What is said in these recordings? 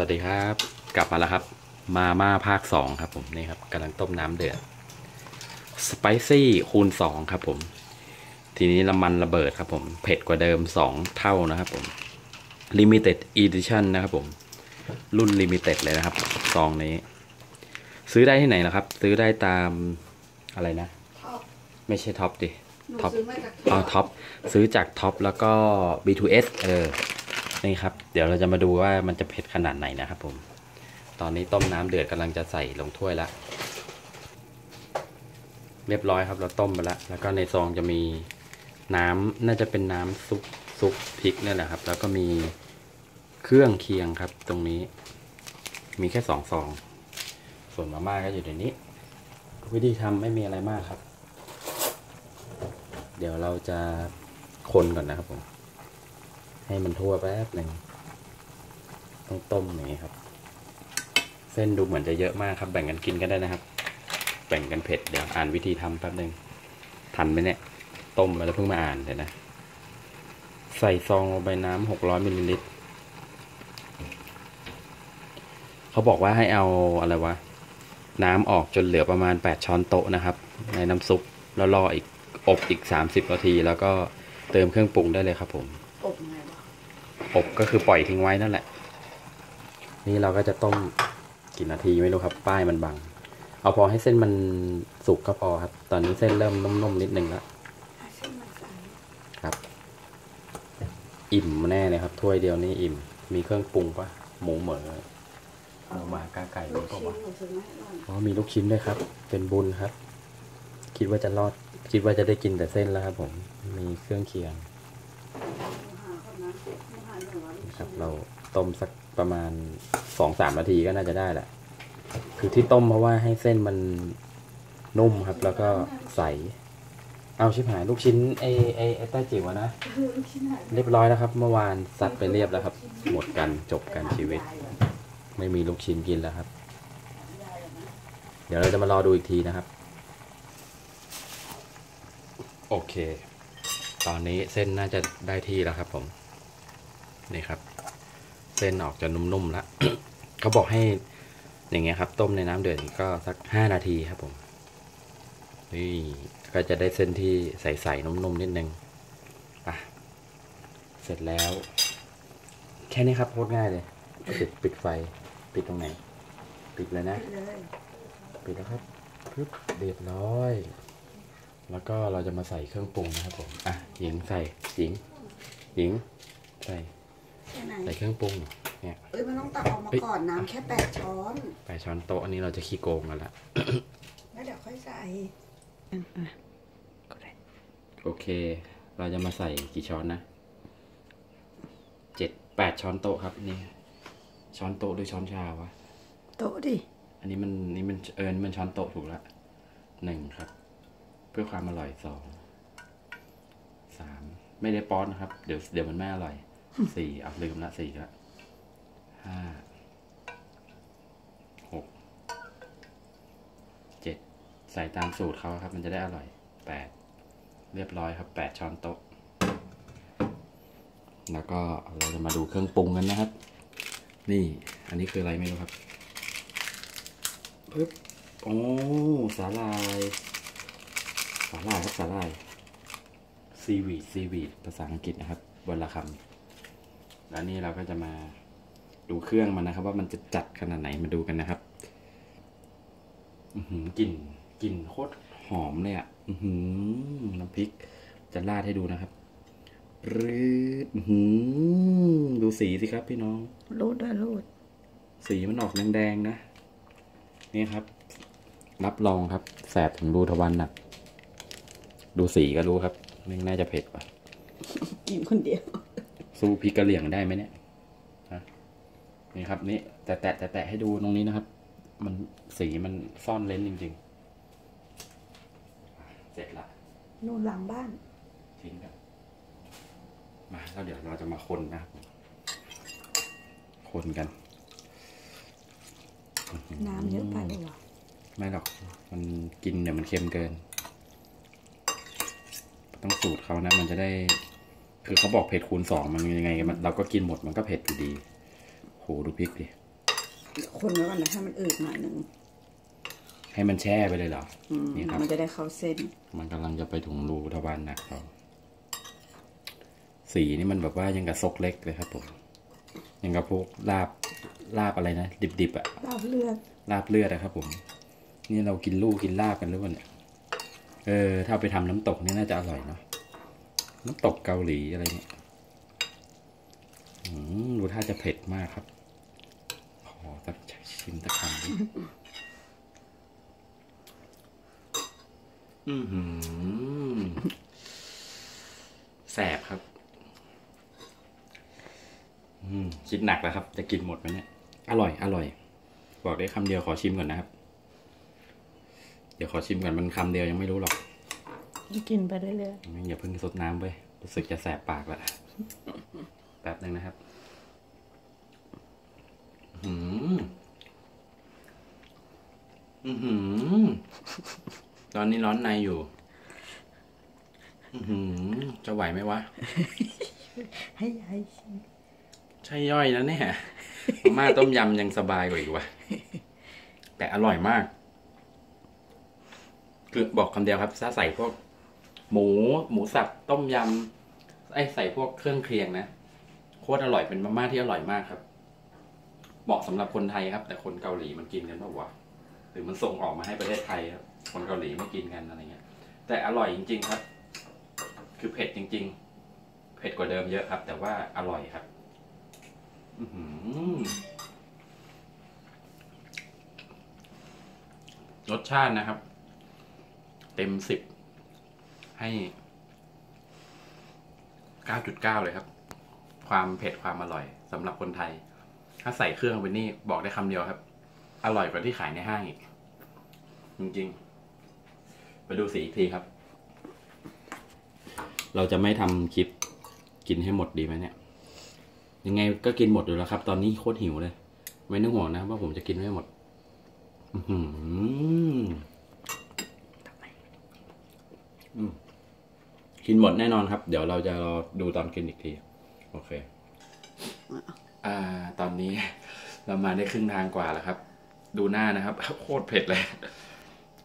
วัสดีครับ กลับมาแล้วครับ มาม่าภาคสองครับผมนี่ครับกำลังต้มน้ำเดือดสไปซี่คูณสองครับผม ทีนี้น้ำมันระเบิดครับผม เผ็ดกว่าเดิมสองเท่านะครับผม Limited Edition นะครับผม รุ่น Limited เลยนะครับซองนี้ ซื้อได้ที่ไหนนะครับ ซื้อได้ตามอะไรนะท็อปไม่ใช่ท็อปดิหนูท็อปซื้อมาจากอ๋อท็อปซื้อจากท็อปแล้วก็ B2S เออ นี่ครับ เดี๋ยวเราจะมาดูว่ามันจะเผ็ดขนาดไหนนะครับผม ตอนนี้ต้มน้ำเดือดกำลังจะใส่ลงถ้วยแล้วเรียบร้อยครับ เราต้มไปแล้วแล้วก็ในซองจะมีน้ำน่าจะเป็นน้ำซุปซุปพริกนี่แหละครับ แล้วก็มีเครื่องเคียงครับ ตรงนี้ มีแค่สองซอง ส่วนมาม่าก็อยู่ในนี้ วิธีทำไม่มีอะไรมากครับ เดี๋ยวเราจะคนก่อนนะครับผม ให้มันทั่วแป๊บหนึ่งต้องต้มอย่างนี้ครับ เส้นดูเหมือนจะเยอะมากครับ แบ่งกันกินก็ได้นะครับ แบ่งกันเผ็ดเดี๋ยวอ่านวิธีทำแป๊บหนึ่งทันไหมเนี่ย ต้มมาแล้วเพิ่งมาอ่านเดี๋ยวนะ ใส่ซองลงไปน้ำหกร้อยมิลลิลิตรเขาบอกว่าให้เอาอะไรวะน้ำออกจนเหลือประมาณแปดช้อนโต๊ะนะครับ ในน้ำซุปแล้วรออีกอบอีก 30 นาที แล้วก็เติมเครื่องปรุงได้เลยครับผม อบไง อบก็คือปล่อยทิ้งไว้นั่นแหละ นี่เราก็จะต้มกี่นาทีไม่รู้ครับ ป้ายมันบัง เอาพอให้เส้นมันสุกก็พอครับ ตอนนี้เส้นเริ่มนุ่มๆนิดนึงแล้วครับ อิ่มแน่เลยครับ ถ้วยเดียวนี้อิ่ม มีเครื่องปรุงปะหมูเหมอหมูหมากาไก่ลูรู้กปะชิ้นวะหนูซื้อมาให้หน่อยอ๋อมีลูกชิ้นด้วยครับ เป็นบุญครับ คิดว่าจะรอด คิดว่าจะได้กินแต่เส้นแล้วครับผม มีเครื่องเคียง นูหาคนนะครับ เราต้มสักประมาณสองสามนาทีก็น่าจะได้แหละ คือที่ต้มเพราะว่าให้เส้นมันนุ่มครับ แล้วก็ใส เอาชิบหายลูกชิ้นไอ้ไอ้ไอ้ใต้จิ๋วอะนะ เรียบร้อยแล้วครับ เมื่อวานซัดไปเรียบแล้วครับ หมดกันจบกันชีวิต ไม่มีลูกชิ้นกินแล้วครับ เดี๋ยวเราจะมารอดูอีกทีนะครับ โอเค ตอนนี้เส้นน่าจะได้ที่แล้วครับผม นี่ครับ เส้นออกจะนุ่มๆแล้วเขาบอกให้อย่างเงี้ยครับ ต้มในน้ำเดือดก็สักห้านาทีครับผมนี่ก็จะได้เส้นที่ใสๆนุ่มๆนิดนึงอะเสร็จแล้ว แค่นี้ครับโคตรง่ายเลยปิดปิดไฟ ปิดตรงไหน ปิดเลยนะ ปิดแล้วครับปึ๊บเรียบร้อย แล้วก็เราจะมาใส่เครื่องปรุงนะครับผม อะหญิงใส่หญิงหญิงใส่ ไหนใส่เครื่องปรุงเนี่ยเอ้ยมันต้องตักออกมาเอ้ยก่อนน้ำแค่แปดช้อนแปดช้อนโต๊ะอันนี้เราจะขี้โกงกันละแล้วเดี๋ยวค่อยใส่โอเค เราจะมาใส่กี่ช้อนนะเจ็ดแปดช้อนโต๊ะครับนี่ ช้อนโต๊ะหรือช้อนชาวะโต๊ะดิอันนี้มันนี่มันเอิญมันช้อนโต๊ะถูกละหนึ่งครับ เพื่อความอร่อยสองสามไม่ได้ป้อนนะครับ เดี๋ยวเดี๋ยวมันไม่อร่อย สี่เอาลืมละสี่ละห้าหกเจ็ดใส่ตามสูตรเขาครับ มันจะได้อร่อยแปดเรียบร้อยครับแปดช้อนโต๊ะ แล้วก็เราจะมาดูเครื่องปรุงกันนะครับ นี่ อันนี้คืออะไรไม่รู้ครับปึ๊บโอ้สาลายสาลายครับสาลายซีวีดซีวีดภาษาอังกฤษนะครับวันละคำ แล้วนี่เราก็จะมาดูเครื่องมันนะครับ ว่ามันจะจัดขนาดไหนมาดูกันนะครับอือหือกลิ่นกลิ่นโคตรหอมเลยอะอือหือน้ำพริก จะราดให้ดูนะครับรืดอื้อหือดูสีสิครับพี่น้องรูดด้วยรูด สีมันออกแดงๆนะ นี่ครับ รับรองครับ แสบถึงรูทวันหนัก ดูสีก็รู้ครับ ไม่งน่าจะเผ็ดว่ะกินคนเดียว สู้พริกกะเหรี่ยงได้ไหมเนี่ยฮะนี่ครับนี่แต่แตะแต่แตะให้ดูตรงนี้นะครับ มันสีมันซ่อนเลนส์จริงๆ เสร็จละนู่นหลังบ้าน ทิ้งกันมาแล้วเดี๋ยวเราจะมาคนนะครับคนกัน น้ำเยอะไปหรือเปล่าไม่หรอก มันกินเดี๋ยวมันเค็มเกิน ต้องสูตรเขานะ มันจะได้ คือเขาบอกเผ็ดคูณสองมันยังไงมันเราก็กินหมดมันก็เผ็ดอยู่ดีโหดูพริกดิคนไว้ก่อนนะให้มันอืดหน่อยหนึ่งให้มันแช่ไปเลยเหรออืมนี่ครับมันจะได้เข้าเส้น มันกำลังจะไปถุงรูทวารหนักเราสีนี่มันแบบว่ายังกับซกเล็กเลยครับผมยังกับพวกลาบลาบอะไรนะดิบๆอะลาบเลือดลาบเลือดนะครับ ผม นี่เรากินลูกกินลาบกันหรือเปล่าเนี่ยเออถ้าเอาไปทำน้ำตกนี่น่าจะอร่อยเนาะ น้ำตกเกาหลีอะไรเนี่ยดูท่าจะเผ็ดมากครับ ขอสักชิมสักคำดิอือหือแสบครับอืมคิดหนักแล้วครับ จะกินหมดไหมเนี่ย อร่อย อร่อย บอกได้คำเดียวขอชิมก่อนนะครับ เดี๋ยวขอชิมก่อนมันคำเดียวยังไม่รู้หรอก กินไปเรื่อยไม่อย่าเพิ่งสดน้ำไปรู้สึกจะแสบปากแล้วแป๊บหนึ่งนะครับอืมอือหือตอนนี้ร้อนในอยู่ อือหือจะไหวไหมวะๆให้ยายชิมใช่ย่อยนะเนี่ยมาม่าต้มยำยังสบายกว่าอีกว่ะแต่อร่อยมาก คือบอกคำเดียวครับ ถ้าใส่พวก หมูหมูสับต้มยำไอ้ใส่พวกเครื่องเคียงนะโคตรอร่อยเป็นมาม่าที่อร่อยมากครับเหมาะสำหรับคนไทยครับ แต่คนเกาหลีมันกินกันเปล่าวะหรือมันส่งออกมาให้ประเทศไทยครับคนเกาหลีไม่กินกันอะไรเงี้ย แต่อร่อยจริง ๆ ครับ คือเผ็ดจริง ๆ เผ็ดกว่าเดิมเยอะครับ แต่ว่าอร่อยครับอืรสชาตินะครับ เต็มสิบ ให้เก้าจุดเก้าเลยครับ ความเผ็ดความอร่อยสำหรับคนไทย ถ้าใส่เครื่องไปนี่บอกได้คำเดียวครับ อร่อยกว่าที่ขายในห้างอีก จริงๆ ไปดูสีอีกทีครับ เราจะไม่ทำคลิปกินให้หมดดีไหมเนี่ย ยังไงก็กินหมดอยู่แล้วครับ ตอนนี้โคตรหิวเลย ไม่ต้องห่วงนะว่าผมจะกินไม่หมด อื้อหืออืม กินหมดแน่นอนครับ เดี๋ยวเราจะรอดูตอนกินอีกที โอเค อ่า ตอนนี้เรามาได้ครึ่งทางกว่าแล้วครับ ดูหน้านะครับ โคตรเผ็ดเลย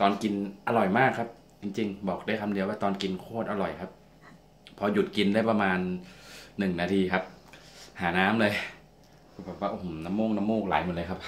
ตอนกินอร่อยมากครับ จริง ๆ บอกได้คำเดียวว่าตอนกินโคตรอร่อยครับ พอหยุดกินได้ประมาณหนึ่งนาทีครับ หาน้ำเลยแบบว่าโอ้โหน้ำมูกน้ำมูกไหลหมดเลยครับ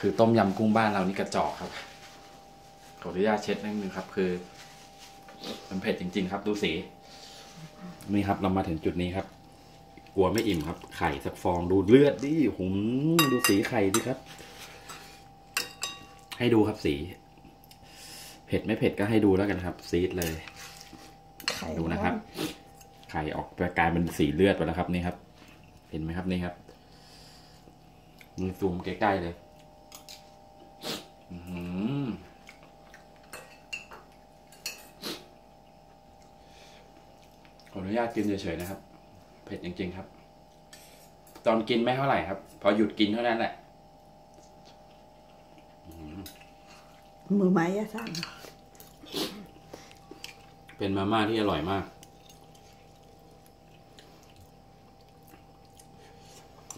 คือต้มยำกุ้งบ้านเรานี่กระจอกครับขออนุญาตเช็ดนิดนึงครับ คือ มันเผ็ดจริง ๆ ครับ ดูสีนี่ครับเรามาถึงจุดนี้ครับ กลัวไม่อิ่มครับ ไข่สักฟองดูเลือดดิหุมดูสีไข่ดิครับ ให้ดูครับสี เผ็ดไม่เผ็ดก็ให้ดูแล้วกันครับ ซีดเลยไข่ดูนะครับ ไข่ออกไปกลายเป็นสีเลือดไปแล้วครับนี่ครับ เห็นไหมครับนี่ครับมือซูมใกล้ๆเลย อื้อ อขออนุญาตกินเฉยๆนะครับ เผ็ดจริงๆครับ ตอนกินไม่เท่าไหร่ครับ พอหยุดกินเท่านั้นแหละมือไม้ยาสั่งเป็นมาม่าที่อร่อยมาก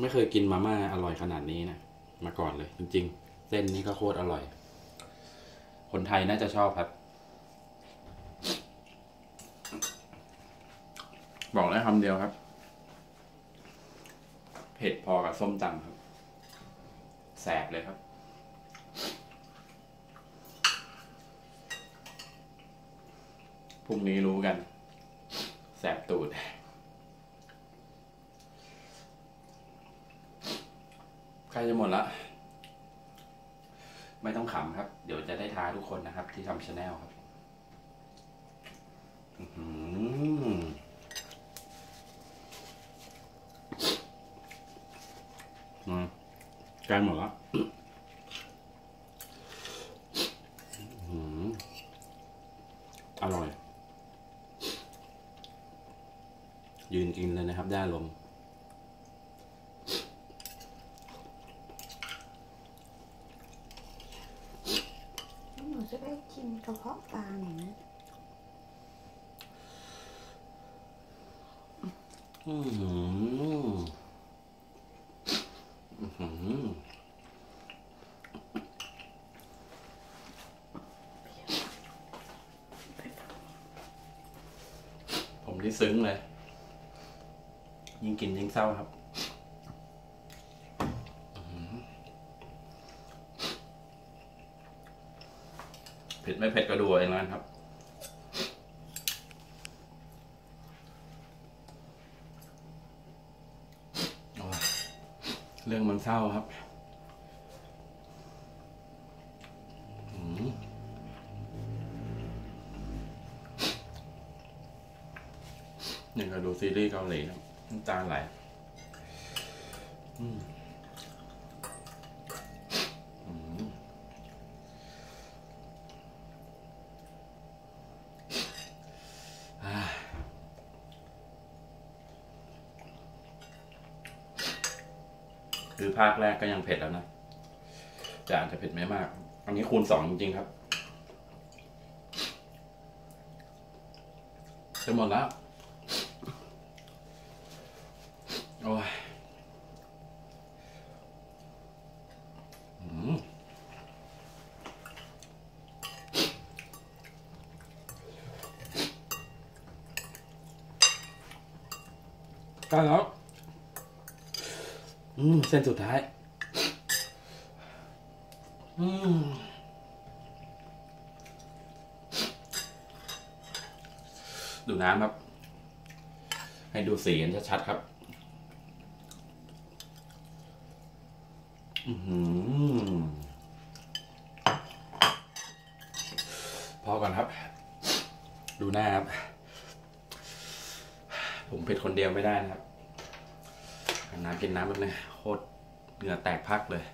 ไม่เคยกินมาม่าอร่อยขนาดนี้นะมาก่อนเลย จริง ๆ เส้นนี้ก็โคตรอร่อย คนไทยน่าจะชอบครับ บอกได้คำเดียวครับ เผ็ดพอกับส้มตำครับ แสบเลยครับ พรุ่งนี้รู้กัน แสบตูดใกล้จะหมดละ ไม่ต้องขำครับ เดี๋ยวจะได้ท้าทุกคนนะครับ ที่ทำชาแนลครับ อือมา ใกล้หมดละอื้อหืออร่อย ยืนกินเลยนะครับได้ลมณ์หนูจะได้กินกระเพาะปลาหนูนะอื้อหืออื้อหื ซึ้งเลย ยิ่งกินยิ่งเศร้าครับอื้อหือเผ็ดไม่เผ็ดก็ดูเอาเองแล้วกันครับโอ้ยเรื่องมันเศร้าครับ หนึ่งก็ดูซีรีส์เกาหลีครับน้ำตาไหลคือภาคแรกก็ยังเผ็ดแล้วนะแต่อาจจะเผ็ดไม่มาก อันนี้คูณสองจริงๆครับจะหมดแล้ว โอ้ยอืม ได้แล้ว อืม เส้นสุดท้าย อืมดูน้ำครับ ให้ดูสีกันชัดๆครับ อือหือพอก่อนครับ ดูหน้าครับ ผมเผ็ดคนเดียวไม่ได้นะครับ น้ำกินน้ำแบบนี้โคตรเหงื่อแตกพักเลย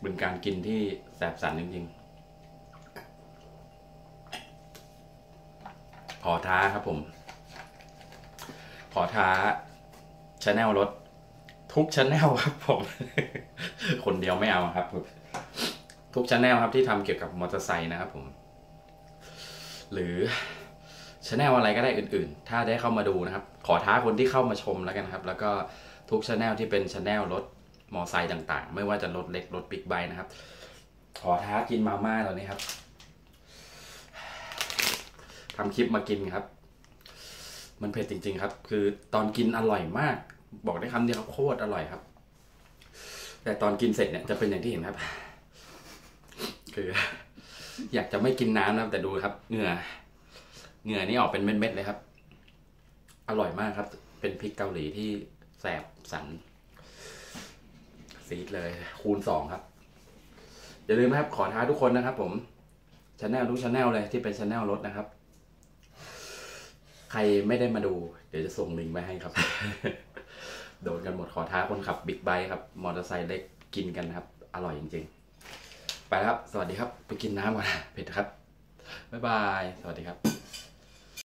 เป็นการกินที่แสบสันจริงๆ ขอท้าครับผม ขอท้าชาแนลรถทุกชาแนลครับผม คนเดียวไม่เอาครับ ทุกชาแนลครับที่ทำเกี่ยวกับมอเตอร์ไซค์นะครับผม หรือ ชาแนลอะไรก็ได้อื่นๆ ถ้าได้เข้ามาดูนะครับ ขอท้าคนที่เข้ามาชมแล้วกันครับ แล้วก็ทุกชาแนลที่เป็นชาแนลรถมอไซค์ต่างๆ ไม่ว่าจะรถเล็กรถบิ๊กไบค์นะครับ ขอท้ากินมาม่าตอนนี้ครับทำคลิปมากินครับ มันเผ็ดจริง ๆ ครับ คือตอนกินอร่อยมาก บอกได้คำเดียวครับโคตรอร่อยครับ แต่ตอนกินเสร็จเนี่ยจะเป็นอย่างที่เห็นครับ คือ อยากจะไม่กินน้ำนะครับแต่ดูครับเหงื่อ เหงื่อนี่ออกเป็นเม็ดๆเลยครับ อร่อยมากครับ เป็นพริกเกาหลีที่แสบสันซีดเลยคูณสองครับ อย่าลืมนะครับ ขอท้าทุกคนนะครับ ผมช anel ทุกช anel เลยที่เป็นช anel รถนะครับ ใครไม่ได้มาดู เดี๋ยวจะส่งลิงก์ไปให้ครับ โดนกันหมดขอท้าคนขับบิ๊กไบค์ครับ มอเตอร์ไซค์เล็กกินกันครับ อร่อยจริง ๆ ไปแล้วครับ สวัสดีครับ ไปกินน้ำก่อนเผ็ดครับ บ๊ายบาย สวัสดีครับ